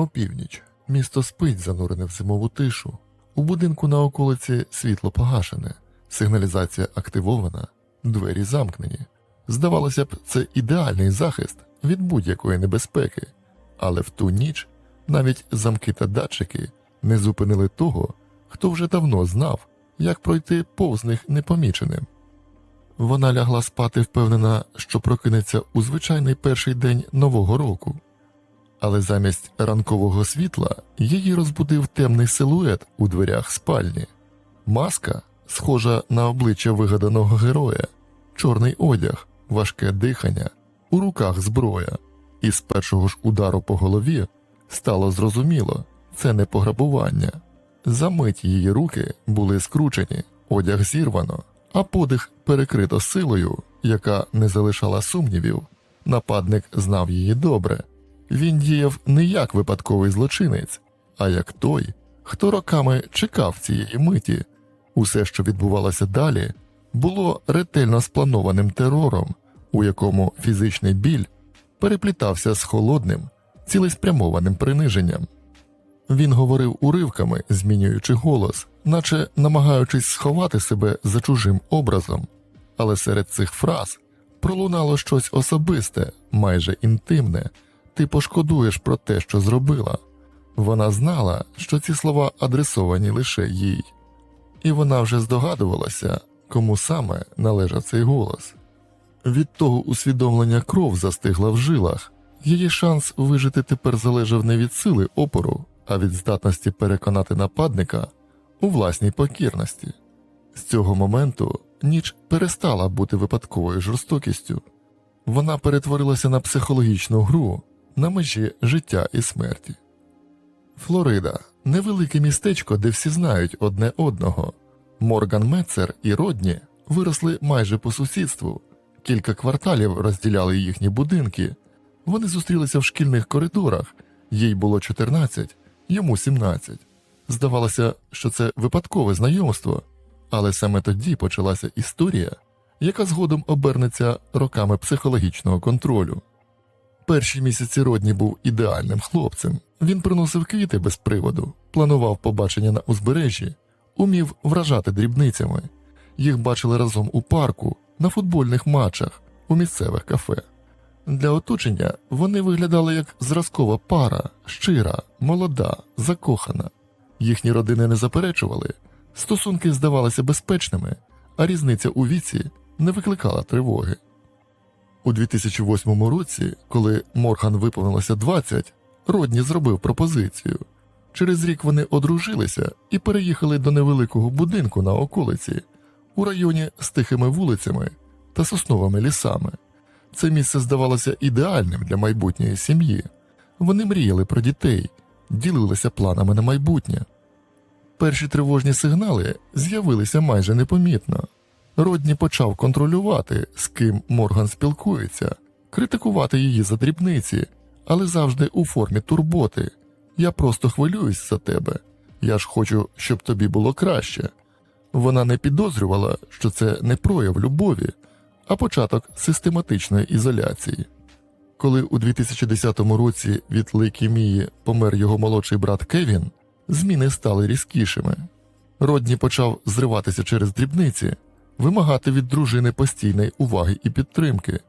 Опівніч. Місто спить, занурене в зимову тишу. У будинку на околиці світло погашене, сигналізація активована, двері замкнені. Здавалося б, це ідеальний захист від будь-якої небезпеки, але в ту ніч навіть замки та датчики не зупинили того, хто вже давно знав, як пройти повз них непоміченим. Вона лягла спати, впевнена, що прокинеться у звичайний перший день нового року. Але замість ранкового світла її розбудив темний силует у дверях спальні. Маска, схожа на обличчя вигаданого героя, чорний одяг, важке дихання, у руках зброя, і з першого ж удару по голові стало зрозуміло це не пограбування. За мить її руки були скручені, одяг зірвано, а подих перекрито силою, яка не залишала сумнівів. Нападник знав її добре. Він діяв не як випадковий злочинець, а як той, хто роками чекав цієї миті. Усе, що відбувалося далі, було ретельно спланованим терором, у якому фізичний біль переплітався з холодним, цілеспрямованим приниженням. Він говорив уривками, змінюючи голос, наче намагаючись сховати себе за чужим образом, але серед цих фраз пролунало щось особисте, майже інтимне. Ти пошкодуєш про те, що зробила. Вона знала, що ці слова адресовані лише їй, і вона вже здогадувалася, кому саме належав цей голос. Від того усвідомлення кров застигла в жилах, її шанс вижити тепер залежав не від сили опору, а від здатності переконати нападника у власній покірності. З цього моменту ніч перестала бути випадковою жорстокістю. Вона перетворилася на психологічну гру на межі життя і смерті. Флорида невелике містечко, де всі знають одне одного. Морган Метцер і Родні виросли майже по сусідству, кілька кварталів розділяли їхні будинки. Вони зустрілися в шкільних коридорах, їй було 14, йому 17. Здавалося, що це випадкове знайомство, але саме тоді почалася історія, яка згодом обернеться роками психологічного контролю. Перші місяці Родні був ідеальним хлопцем. Він приносив квіти без приводу, планував побачення на узбережжі, умів вражати дрібницями. Їх бачили разом у парку, на футбольних матчах, у місцевих кафе. Для оточення вони виглядали як зразкова пара, щира, молода, закохана. Їхні родини не заперечували, стосунки здавалися безпечними, а різниця у віці не викликала тривоги. У 2008 році, коли Морган виповнилося 20, Родні зробив пропозицію. Через рік вони одружилися і переїхали до невеликого будинку на околиці, у районі з тихими вулицями та сосновими лісами. Це місце здавалося ідеальним для майбутньої сім'ї. Вони мріяли про дітей, ділилися планами на майбутнє. Перші тривожні сигнали з'явилися майже непомітно. Родні почав контролювати, з ким Морган спілкується, критикувати її за дрібниці, але завжди у формі турботи. Я просто хвилююсь за тебе. Я ж хочу, щоб тобі було краще. Вона не підозрювала, що це не прояв любові, а початок систематичної ізоляції. Коли у 2010 році від лейкемії помер його молодший брат Кевін, зміни стали різкішими. Родні почав зриватися через дрібниці, вимагати від дружини постійної уваги і підтримки.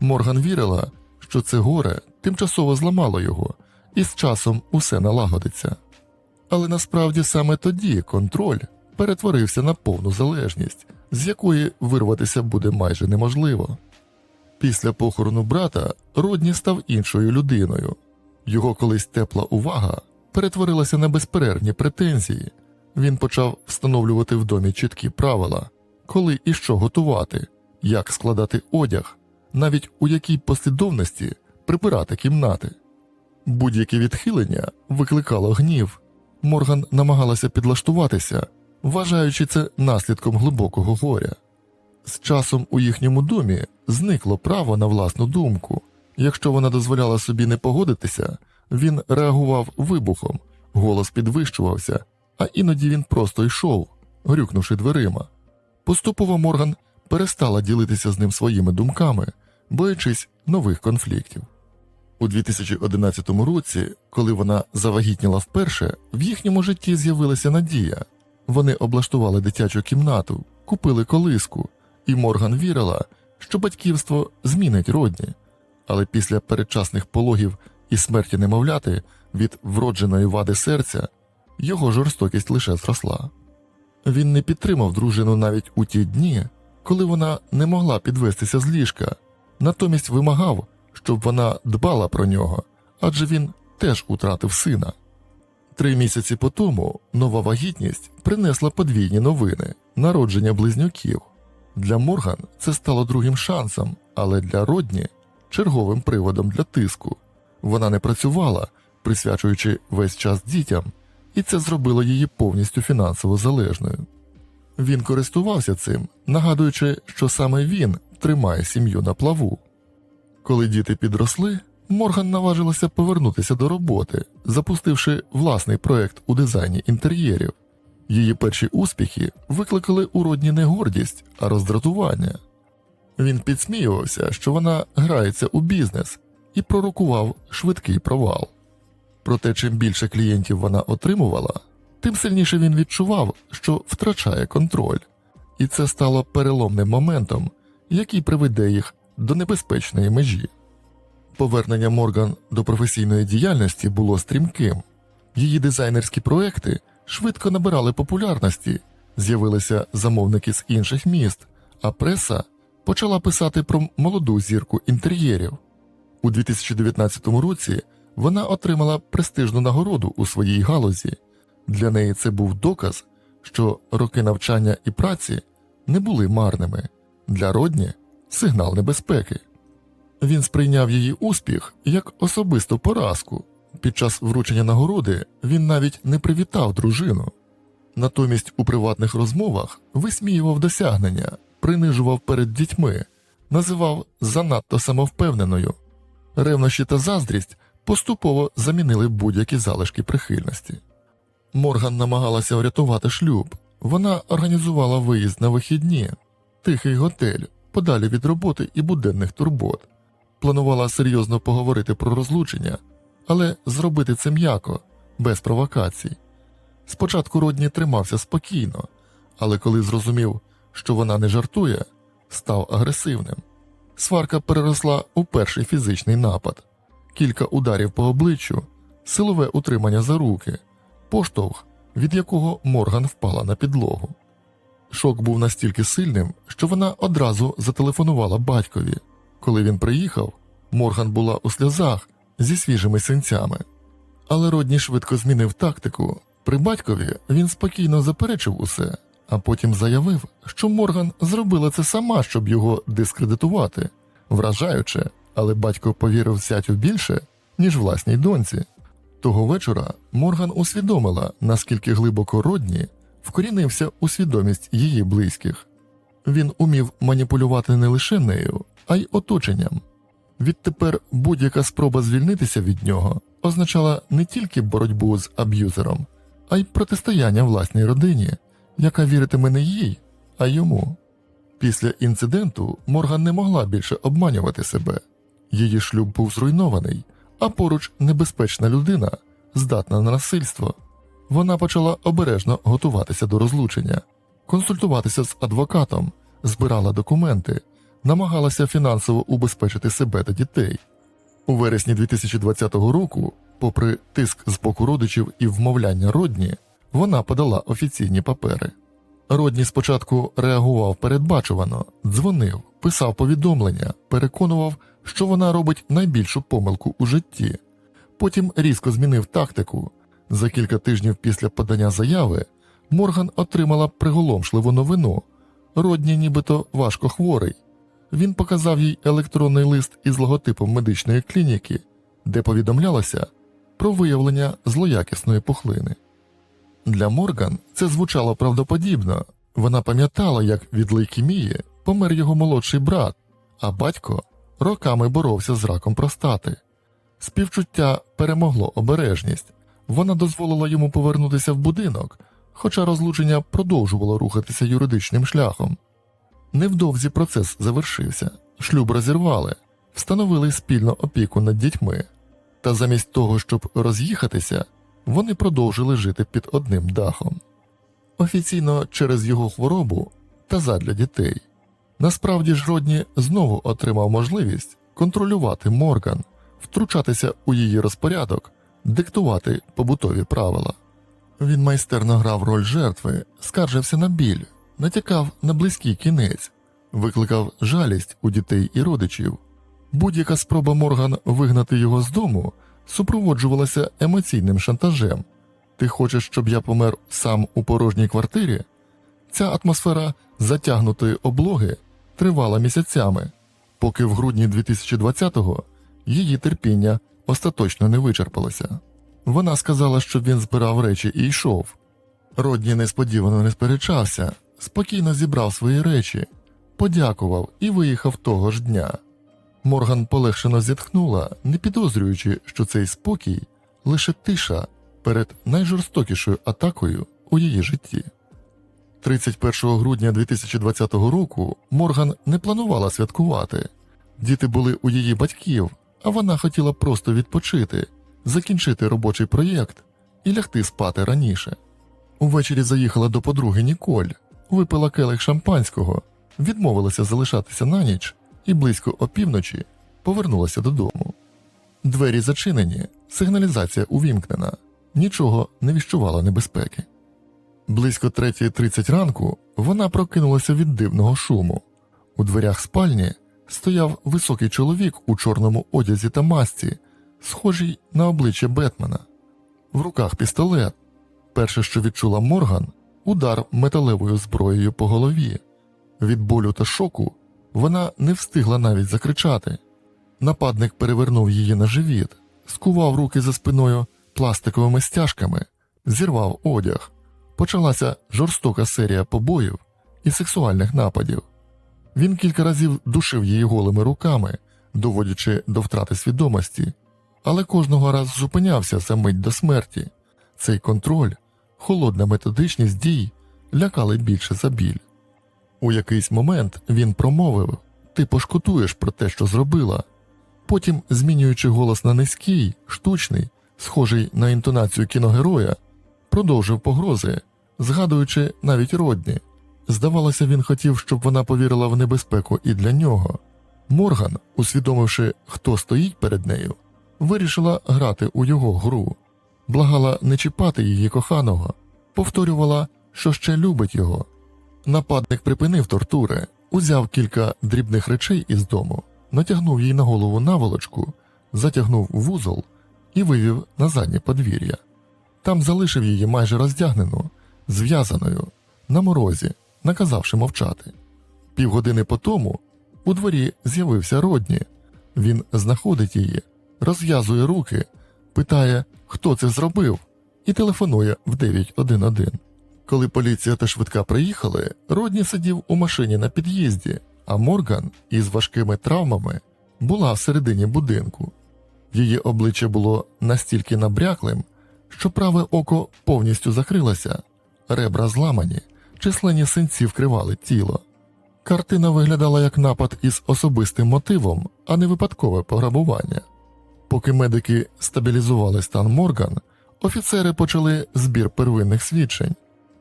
Морган вірила, що це горе тимчасово зламало його, і з часом усе налагодиться. Але насправді саме тоді контроль перетворився на повну залежність, з якої вирватися буде майже неможливо. Після похорону брата Родні став іншою людиною. Його колись тепла увага перетворилася на безперервні претензії. Він почав встановлювати в домі чіткі правила, коли і що готувати, як складати одяг, навіть у якій послідовності прибирати кімнати. Будь-яке відхилення викликало гнів. Морган намагалася підлаштуватися, вважаючи це наслідком глибокого горя. З часом у їхньому домі зникло право на власну думку. Якщо вона дозволяла собі не погодитися, він реагував вибухом, голос підвищувався, а іноді він просто йшов, грюкнувши дверима. Поступово Морган перестала ділитися з ним своїми думками, боячись нових конфліктів. У 2011 році, коли вона завагітніла вперше, в їхньому житті з'явилася надія. Вони облаштували дитячу кімнату, купили колиску, і Морган вірила, що батьківство змінить родні. Але після передчасних пологів і смерті немовляти від вродженої вади серця його жорстокість лише зросла. Він не підтримав дружину навіть у ті дні, коли вона не могла підвестися з ліжка, натомість вимагав, щоб вона дбала про нього, адже він теж утратив сина. Три місяці по тому нова вагітність принесла подвійні новини народження близнюків. Для Морган це стало другим шансом, але для Родні черговим приводом для тиску. Вона не працювала, присвячуючи весь час дітям, і це зробило її повністю фінансово залежною. Він користувався цим, нагадуючи, що саме він тримає сім'ю на плаву. Коли діти підросли, Морган наважилася повернутися до роботи, запустивши власний проект у дизайні інтер'єрів. Її перші успіхи викликали у Родні не гордість, а роздратування. Він підсміювався, що вона грається у бізнес і пророкував швидкий провал. Проте, чим більше клієнтів вона отримувала, тим сильніше він відчував, що втрачає контроль, і це стало переломним моментом, який приведе їх до небезпечної межі. Повернення Морган до професійної діяльності було стрімким. Її дизайнерські проекти швидко набирали популярності, з'явилися замовники з інших міст, а преса почала писати про молоду зірку інтер'єрів. У 2019 році вона отримала престижну нагороду у своїй галузі. Для неї це був доказ, що роки навчання і праці не були марними. Для Родні сигнал небезпеки. Він сприйняв її успіх як особисту поразку. Під час вручення нагороди він навіть не привітав дружину. Натомість у приватних розмовах висміював досягнення, принижував перед дітьми, називав занадто самовпевненою. Ревнощі та заздрість поступово замінили будь-які залишки прихильності. Морган намагалася врятувати шлюб. Вона організувала виїзд на вихідні, тихий готель, подалі від роботи і буденних турбот. Планувала серйозно поговорити про розлучення, але зробити це м'яко, без провокацій. Спочатку Родні тримався спокійно, але коли зрозумів, що вона не жартує, став агресивним. Сварка переросла у перший фізичний напад, кілька ударів по обличчю, силове утримання за руки, поштовх, від якого Морган впала на підлогу. Шок був настільки сильним, що вона одразу зателефонувала батькові. Коли він приїхав, Морган була у сльозах зі свіжими синцями. Але Родні швидко змінив тактику. При батькові він спокійно заперечив усе, а потім заявив, що Морган зробила це сама, щоб його дискредитувати, вражаюче, але батько повірив зятю більше, ніж власній доньці. Того вечора Морган усвідомила, наскільки глибоко Родні вкорінився у свідомість її близьких. Він умів маніпулювати не лише нею, а й оточенням. Відтепер будь-яка спроба звільнитися від нього означала не тільки боротьбу з аб'юзером, а й протистояння власній родині, яка віритиме не їй, а йому. Після інциденту Морган не могла більше обманювати себе. Її шлюб був зруйнований, а поруч небезпечна людина, здатна на насильство. Вона почала обережно готуватися до розлучення, консультуватися з адвокатом, збирала документи, намагалася фінансово убезпечити себе та дітей. У вересні 2020 року, попри тиск з боку родичів і вмовляння Родні, вона подала офіційні папери. Родні спочатку реагував передбачувано, дзвонив, писав повідомлення, переконував, що вона робить найбільшу помилку у житті. Потім різко змінив тактику. За кілька тижнів після подання заяви Морган отримала приголомшливу новину. Родні нібито важко хворий. Він показав їй електронний лист із логотипом медичної клініки, де повідомлялося про виявлення злоякісної пухлини. Для Морган це звучало правдоподібно. Вона пам'ятала, як від лейкемії помер його молодший брат, а батько роками боровся з раком простати. Співчуття перемогло обережність, вона дозволила йому повернутися в будинок, хоча розлучення продовжувало рухатися юридичним шляхом. Невдовзі процес завершився, шлюб розірвали, встановили спільну опіку над дітьми. Та замість того, щоб роз'їхатися, вони продовжили жити під одним дахом. Офіційно через його хворобу та задля дітей. Насправді ж Родні знову отримав можливість контролювати Морган, втручатися у її розпорядок, диктувати побутові правила. Він майстерно грав роль жертви, скаржився на біль, натякав на близький кінець, викликав жалість у дітей і родичів. Будь-яка спроба Морган вигнати його з дому супроводжувалася емоційним шантажем. Ти хочеш, щоб я помер сам у порожній квартирі? Ця атмосфера затягнутої облоги тривала місяцями, поки в грудні 2020-го її терпіння остаточно не вичерпалося. Вона сказала, щоб він збирав речі і йшов. Родні несподівано не сперечався, спокійно зібрав свої речі, подякував і виїхав того ж дня. Морган полегшено зітхнула, не підозрюючи, що цей спокій лише тиша перед найжорстокішою атакою у її житті. 31 грудня 2020 року Морган не планувала святкувати. Діти були у її батьків, а вона хотіла просто відпочити, закінчити робочий проєкт і лягти спати раніше. Увечері заїхала до подруги Ніколь, випила келих шампанського, відмовилася залишатися на ніч і близько опівночі повернулася додому. Двері зачинені, сигналізація увімкнена, нічого не віщувало небезпеки. Близько 3.30 ранку вона прокинулася від дивного шуму. У дверях спальні стояв високий чоловік у чорному одязі та масці, схожий на обличчя Бетмена. В руках пістолет. Перше, що відчула Морган, удар металевою зброєю по голові. Від болю та шоку вона не встигла навіть закричати. Нападник перевернув її на живіт, скував руки за спиною пластиковими стяжками, зірвав одяг. Почалася жорстока серія побоїв і сексуальних нападів. Він кілька разів душив її голими руками, доводячи до втрати свідомості, але кожного разу зупинявся за мить до смерті. Цей контроль, холодна методичність дій лякали більше за біль. У якийсь момент він промовив Ти пошкодуєш про те, що зробила. Потім, змінюючи голос на низький, штучний, схожий на інтонацію кіногероя, продовжив погрози, згадуючи навіть родні. Здавалося, він хотів, щоб вона повірила в небезпеку і для нього. Морган, усвідомивши, хто стоїть перед нею, вирішила грати у його гру, благала не чіпати її коханого, повторювала, що ще любить його. Нападник припинив тортури, узяв кілька дрібних речей із дому, натягнув їй на голову наволочку, затягнув вузол і вивів на заднє подвір'я. Там залишив її майже роздягнену, зв'язаною, на морозі, наказавши мовчати. Півгодини по тому у дворі з'явився Родні. Він знаходить її, розв'язує руки, питає, хто це зробив, і телефонує в 911. Коли поліція та швидка приїхали, Родні сидів у машині на під'їзді, а Морган із важкими травмами була всередині будинку. Її обличчя було настільки набряклим, що праве око повністю закрилося, ребра зламані, численні синці вкривали тіло. Картина виглядала як напад із особистим мотивом, а не випадкове пограбування. Поки медики стабілізували стан Морган, офіцери почали збір первинних свідчень.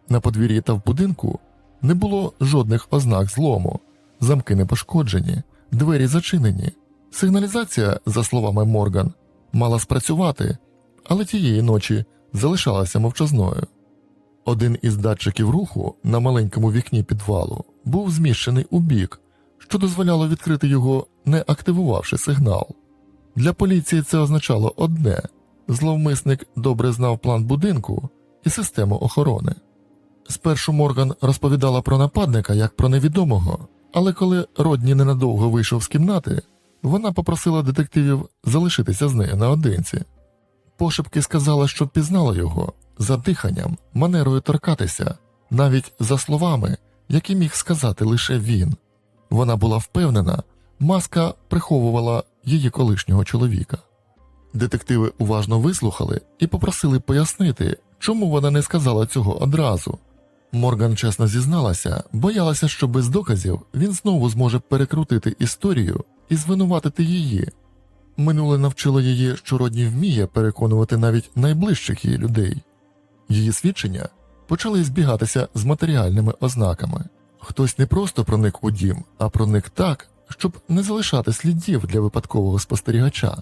На подвір'ї та в будинку не було жодних ознак злому, замки не пошкоджені, двері зачинені. Сигналізація, за словами Морган, мала спрацювати, але тієї ночі залишалася мовчазною. Один із датчиків руху на маленькому вікні підвалу був зміщений у бік, що дозволяло відкрити його, не активувавши сигнал. Для поліції це означало одне зловмисник добре знав план будинку і систему охорони. Спершу Морган розповідала про нападника як про невідомого, але коли Родні ненадовго вийшов з кімнати, вона попросила детективів залишитися з нею наодинці. Пошепки сказала, що впізнала його за диханням, манерою торкатися, навіть за словами, які міг сказати лише він. Вона була впевнена, маска приховувала її колишнього чоловіка. Детективи уважно вислухали і попросили пояснити, чому вона не сказала цього одразу. Морган чесно зізналася, боялася, що без доказів він знову зможе перекрутити історію і звинуватити її. Минуле навчило її, що Родні вміє переконувати навіть найближчих її людей. Її свідчення почали збігатися з матеріальними ознаками. Хтось не просто проник у дім, а проник так, щоб не залишати слідів для випадкового спостерігача.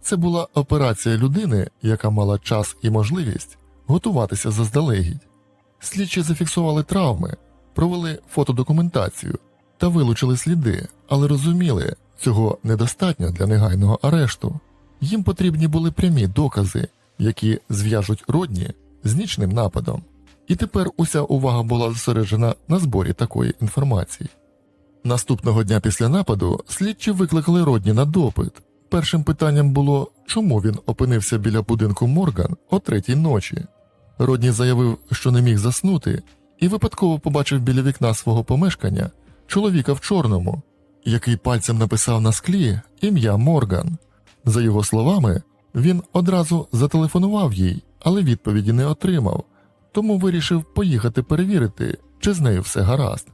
Це була операція людини, яка мала час і можливість готуватися заздалегідь. Слідчі зафіксували травми, провели фотодокументацію та вилучили сліди, але розуміли, цього недостатньо для негайного арешту. Їм потрібні були прямі докази, які зв'яжуть родні з нічним нападом. І тепер уся увага була зосереджена на зборі такої інформації. Наступного дня після нападу слідчі викликали Родні на допит. Першим питанням було, чому він опинився біля будинку Морган о третій ночі. Родні заявив, що не міг заснути, і випадково побачив біля вікна свого помешкання чоловіка в чорному, який пальцем написав на склі ім'я Морган. За його словами, він одразу зателефонував їй, але відповіді не отримав, тому вирішив поїхати перевірити, чи з нею все гаразд.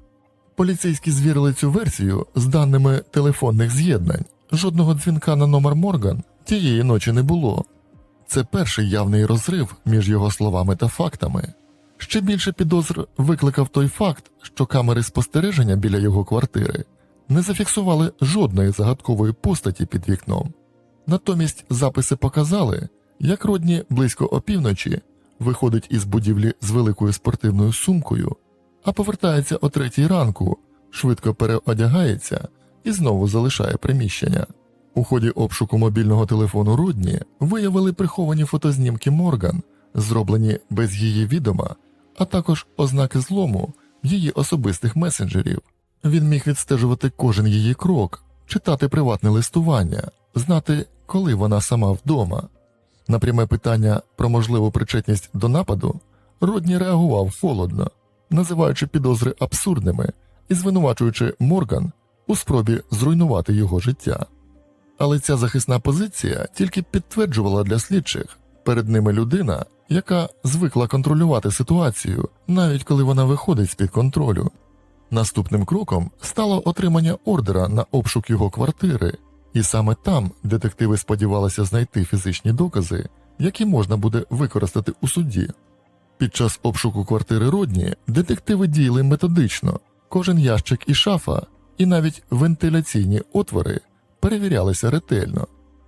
Поліцейські звірили цю версію з даними телефонних з'єднань. Жодного дзвінка на номер Морган тієї ночі не було. Це перший явний розрив між його словами та фактами. Ще більше підозр викликав той факт, що камери спостереження біля його квартири не зафіксували жодної загадкової постаті під вікном. Натомість записи показали, як Родні близько опівночі виходить із будівлі з великою спортивною сумкою, а повертається о третій ранку, швидко переодягається і знову залишає приміщення. У ході обшуку мобільного телефону Рудні виявили приховані фотознімки Морган, зроблені без її відома, а також ознаки злому її особистих месенджерів. Він міг відстежувати кожен її крок, читати приватне листування, знати, коли вона сама вдома. На пряме питання про можливу причетність до нападу Родні реагував холодно, називаючи підозри абсурдними і звинувачуючи Морган у спробі зруйнувати його життя. Але ця захисна позиція тільки підтверджувала для слідчих перед ними людина, яка звикла контролювати ситуацію, навіть коли вона виходить з під контролю. Наступним кроком стало отримання ордера на обшук його квартири, і саме там детективи сподівалися знайти фізичні докази, які можна буде використати у суді. Під час обшуку квартири Родні детективи діяли методично, кожен ящик і шафа, і навіть вентиляційні отвори перевірялися ретельно.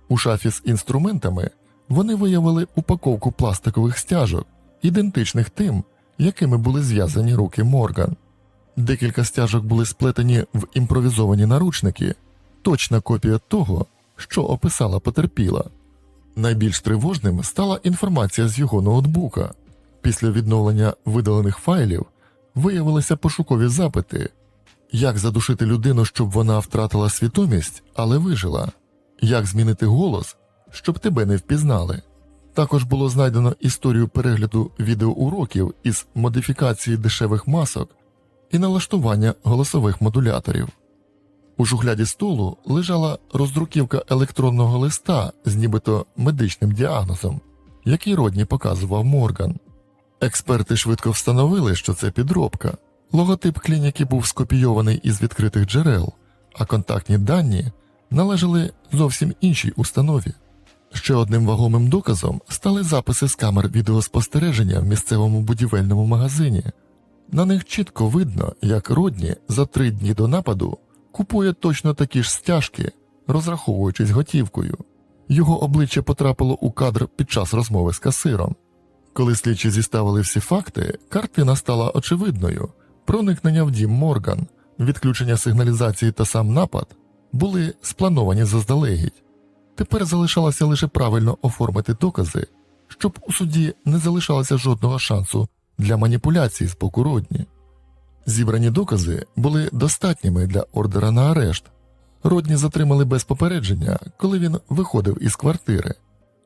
У шафі з інструментами вони виявили упаковку пластикових стяжок, ідентичних тим, якими були зв'язані руки Морган. Декілька стяжок були сплетені в імпровізовані наручники, точна копія того, що описала потерпіла. Найбільш тривожним стала інформація з його ноутбука. Після відновлення видалених файлів виявилися пошукові запити, як задушити людину, щоб вона втратила свідомість, але вижила, як змінити голос, щоб тебе не впізнали. Також було знайдено історію перегляду відеоуроків із модифікації дешевих масок і налаштування голосових модуляторів. У шухляді столу лежала роздруківка електронного листа з нібито медичним діагнозом, який Родні показував Морган. Експерти швидко встановили, що це підробка. Логотип клініки був скопійований із відкритих джерел, а контактні дані належали зовсім іншій установі. Ще одним вагомим доказом стали записи з камер відеоспостереження в місцевому будівельному магазині. На них чітко видно, як Родні за три дні до нападу купує точно такі ж стяжки, розраховуючись готівкою. Його обличчя потрапило у кадр під час розмови з касиром. Коли слідчі зіставили всі факти, картина стала очевидною. Проникнення в дім Морган, відключення сигналізації та сам напад були сплановані заздалегідь. Тепер залишалося лише правильно оформити докази, щоб у суді не залишалося жодного шансу для маніпуляцій з боку Родні. Зібрані докази були достатніми для ордера на арешт. Родні затримали без попередження, коли він виходив із квартири.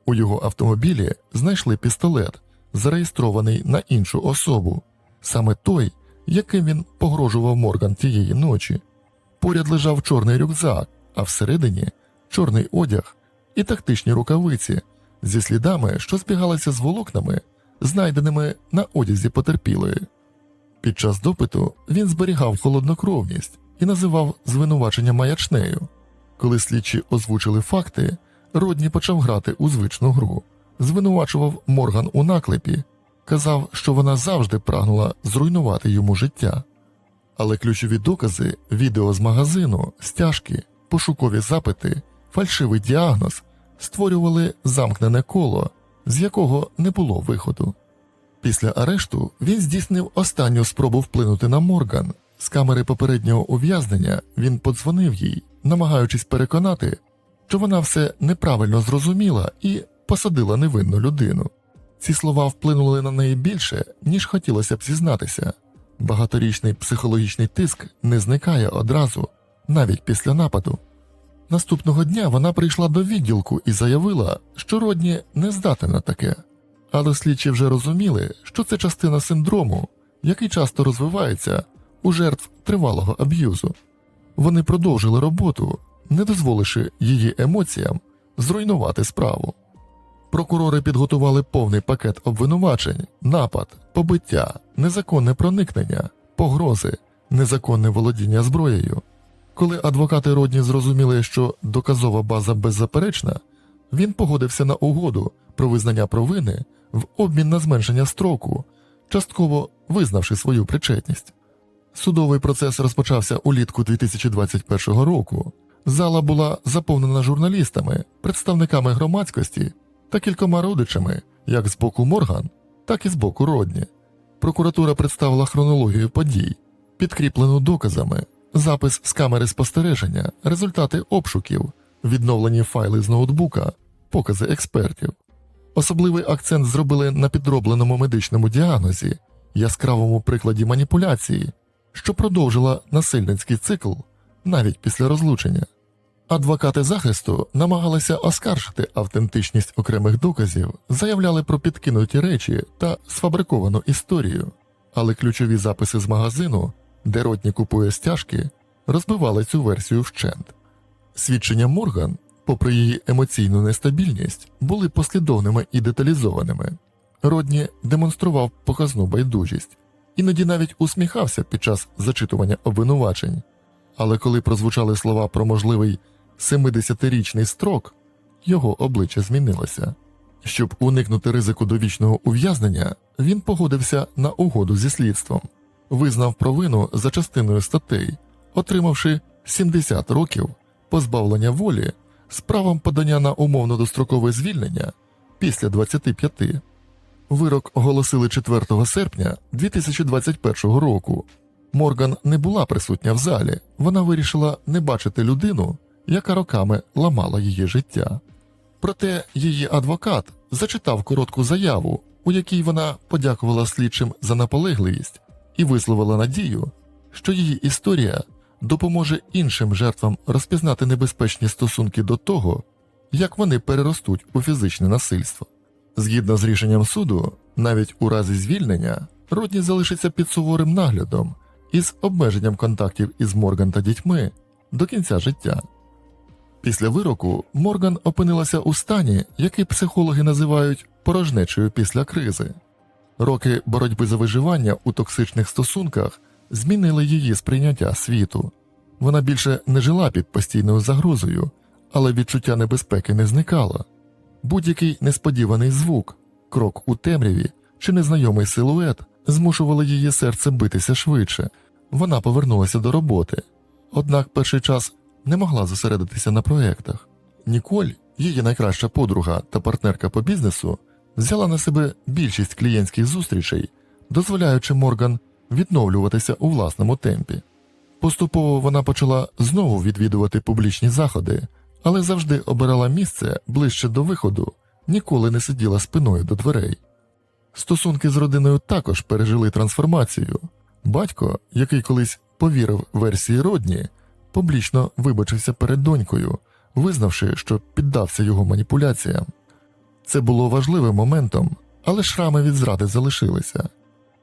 У його автомобілі знайшли пістолет, зареєстрований на іншу особу, саме той, яким він погрожував Морган тієї ночі. Поряд лежав чорний рюкзак, а всередині чорний одяг і тактичні рукавиці зі слідами, що збігалися з волокнами, знайденими на одязі потерпілої. Під час допиту він зберігав холоднокровність і називав звинувачення маячнею. Коли слідчі озвучили факти, Родні почав грати у звичну гру, звинувачував Морган у наклепі, казав, що вона завжди прагнула зруйнувати йому життя. Але ключові докази, відео з магазину, стяжки, пошукові запити, фальшивий діагноз створювали замкнене коло, з якого не було виходу. Після арешту він здійснив останню спробу вплинути на Морган. З камери попереднього ув'язнення він подзвонив їй, намагаючись переконати, що вона все неправильно зрозуміла і посадила невинну людину. Ці слова вплинули на неї більше, ніж хотілося б зізнатися. Багаторічний психологічний тиск не зникає одразу, навіть після нападу. Наступного дня вона прийшла до відділку і заявила, що Родні не здатен на таке. Але слідчі вже розуміли, що це частина синдрому, який часто розвивається у жертв тривалого аб'юзу. Вони продовжили роботу, не дозволивши її емоціям зруйнувати справу. Прокурори підготували повний пакет обвинувачень, напад, побиття, незаконне проникнення, погрози, незаконне володіння зброєю. Коли адвокати Родні зрозуміли, що доказова база беззаперечна, він погодився на угоду про визнання провини в обмін на зменшення строку, частково визнавши свою причетність. Судовий процес розпочався улітку 2021 року. Зала була заповнена журналістами, представниками громадськості та кількома родичами, як з боку Морган, так і з боку Родні. Прокуратура представила хронологію подій, підкріплену доказами, запис з камери спостереження, результати обшуків, відновлені файли з ноутбука, покази експертів. Особливий акцент зробили на підробленому медичному діагнозі, яскравому прикладі маніпуляції, що продовжила насильницький цикл навіть після розлучення. Адвокати захисту намагалися оскаржити автентичність окремих доказів, заявляли про підкинуті речі та сфабриковану історію, але ключові записи з магазину, де Ротні купує стяжки, розбивали цю версію вщент. Свідчення Морган, попри її емоційну нестабільність, були послідовними і деталізованими. Родні демонстрував показну байдужість, іноді навіть усміхався під час зачитування обвинувачень. Але коли прозвучали слова про можливий 70-річний строк, його обличчя змінилося. Щоб уникнути ризику довічного ув'язнення, він погодився на угоду зі слідством, визнав провину за частиною статей, отримавши 70 років позбавлення волі з правом подання на умовно дострокове звільнення після 25. Вирок оголосили 4 серпня 2021 року. Морган не була присутня в залі, вона вирішила не бачити людину, яка роками ламала її життя. Проте її адвокат зачитав коротку заяву, у якій вона подякувала слідчим за наполегливість і висловила надію, що її історія допоможе іншим жертвам розпізнати небезпечні стосунки до того, як вони переростуть у фізичне насильство. Згідно з рішенням суду, навіть у разі звільнення Родні залишиться під суворим наглядом із обмеженням контактів із Морган та дітьми до кінця життя. Після вироку Морган опинилася у стані, який психологи називають порожнечею після кризи. Роки боротьби за виживання у токсичних стосунках змінили її сприйняття світу. Вона більше не жила під постійною загрозою, але відчуття небезпеки не зникало. Будь-який несподіваний звук, крок у темряві чи незнайомий силует змушували її серце битися швидше. Вона повернулася до роботи, однак перший час не могла зосередитися на проєктах. Ніколь, її найкраща подруга та партнерка по бізнесу, взяла на себе більшість клієнтських зустрічей, дозволяючи Морган відновлюватися у власному темпі. Поступово вона почала знову відвідувати публічні заходи, але завжди обирала місце ближче до виходу, ніколи не сиділа спиною до дверей. Стосунки з родиною також пережили трансформацію. Батько, який колись повірив версії Родні, публічно вибачився перед донькою, визнавши, що піддався його маніпуляціям. Це було важливим моментом, але шрами від зради залишилися.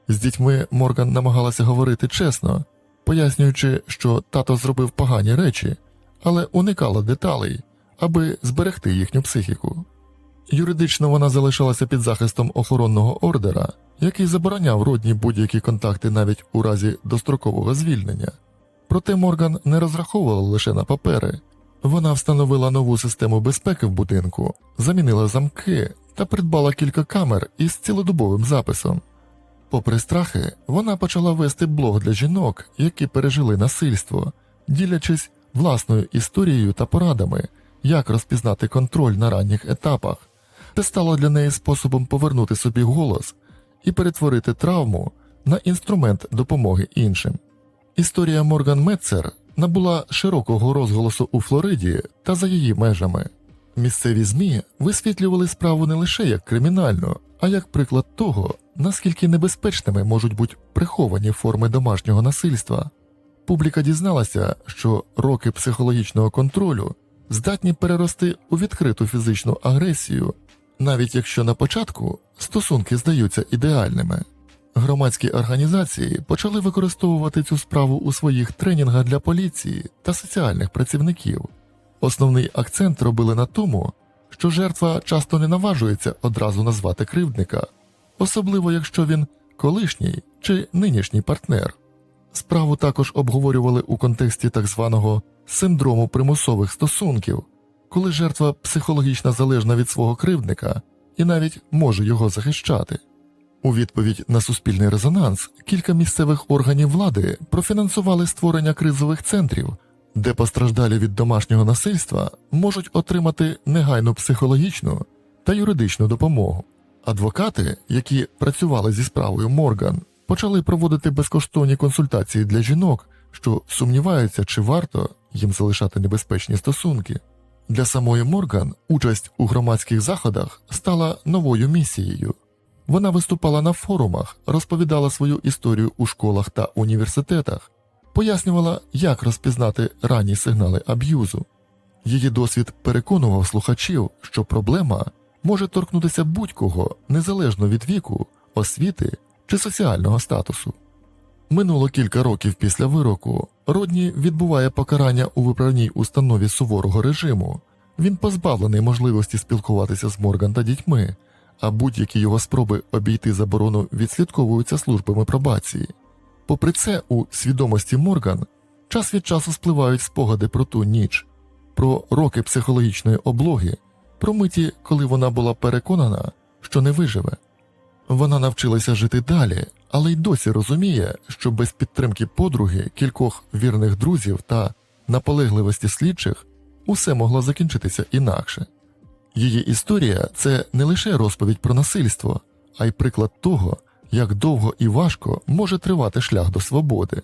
З дітьми Морган намагалася говорити чесно, пояснюючи, що тато зробив погані речі, але уникала деталей, аби зберегти їхню психіку. Юридично вона залишалася під захистом охоронного ордера, який забороняв родні будь-які контакти навіть у разі дострокового звільнення. Проте Морган не розраховувала лише на папери, Вона встановила нову систему безпеки в будинку, замінила замки та придбала кілька камер із цілодобовим записом. Попри страхи, вона почала вести блог для жінок, які пережили насильство, ділячись власною історією та порадами, як розпізнати контроль на ранніх етапах. Це стало для неї способом повернути собі голос і перетворити травму на інструмент допомоги іншим. Історія Морган Метцер набула широкого розголосу у Флориді та за її межами. Місцеві ЗМІ висвітлювали справу не лише як кримінальну, а як приклад того, наскільки небезпечними можуть бути приховані форми домашнього насильства. Публіка дізналася, що роки психологічного контролю здатні перерости у відкриту фізичну агресію, навіть якщо на початку стосунки здаються ідеальними. Громадські організації почали використовувати цю справу у своїх тренінгах для поліції та соціальних працівників. Основний акцент робили на тому, що жертва часто не наважується одразу назвати кривдника, особливо якщо він колишній чи нинішній партнер. Справу також обговорювали у контексті так званого синдрому примусових стосунків, коли жертва психологічно залежна від свого кривдника і навіть може його захищати. У відповідь на суспільний резонанс кілька місцевих органів влади профінансували створення кризових центрів, де постраждалі від домашнього насильства можуть отримати негайну психологічну та юридичну допомогу. Адвокати, які працювали зі справою Морган, почали проводити безкоштовні консультації для жінок, що сумніваються, чи варто їм залишати небезпечні стосунки. Для самої Морган участь у громадських заходах стала новою місією. Вона виступала на форумах, розповідала свою історію у школах та університетах, пояснювала, як розпізнати ранні сигнали аб'юзу. Її досвід переконував слухачів, що проблема може торкнутися будь-кого незалежно від віку, освіти чи соціального статусу. Минуло кілька років після вироку. Родні відбуває покарання у виправній установі суворого режиму. Він позбавлений можливості спілкуватися з Морган та дітьми, а будь-які його спроби обійти заборону відслідковуються службами пробації. Попри це, у свідомості Морган час від часу спливають спогади про ту ніч, про роки психологічної облоги, про миті, коли вона була переконана, що не виживе. Вона навчилася жити далі, але й досі розуміє, що без підтримки подруги, кількох вірних друзів та наполегливості слідчих усе могло закінчитися інакше. Її історія це не лише розповідь про насильство, а й приклад того, як довго і важко може тривати шлях до свободи.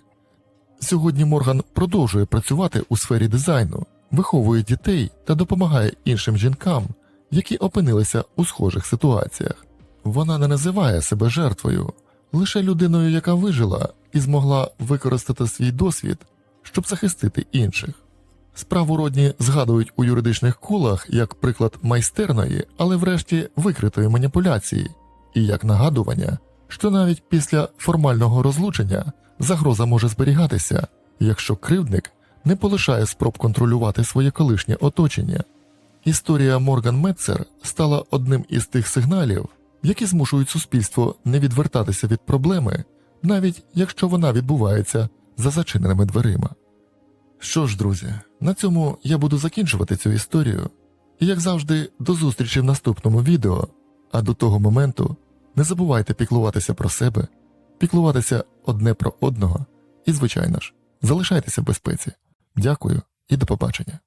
Сьогодні Морган продовжує працювати у сфері дизайну, виховує дітей та допомагає іншим жінкам, які опинилися у схожих ситуаціях. Вона не називає себе жертвою, лише людиною, яка вижила і змогла використати свій досвід, щоб захистити інших. Справу родні згадують у юридичних колах як приклад майстерної, але врешті викритої маніпуляції, і як нагадування, що навіть після формального розлучення загроза може зберігатися, якщо кривдник не полишає спроб контролювати своє колишнє оточення. Історія Морган Метцер стала одним із тих сигналів, які змушують суспільство не відвертатися від проблеми, навіть якщо вона відбувається за зачиненими дверима. Що ж, друзі, на цьому я буду закінчувати цю історію. І, як завжди, до зустрічі в наступному відео. А до того моменту не забувайте піклуватися про себе, піклуватися одне про одного і, звичайно ж, залишайтеся в безпеці. Дякую і до побачення.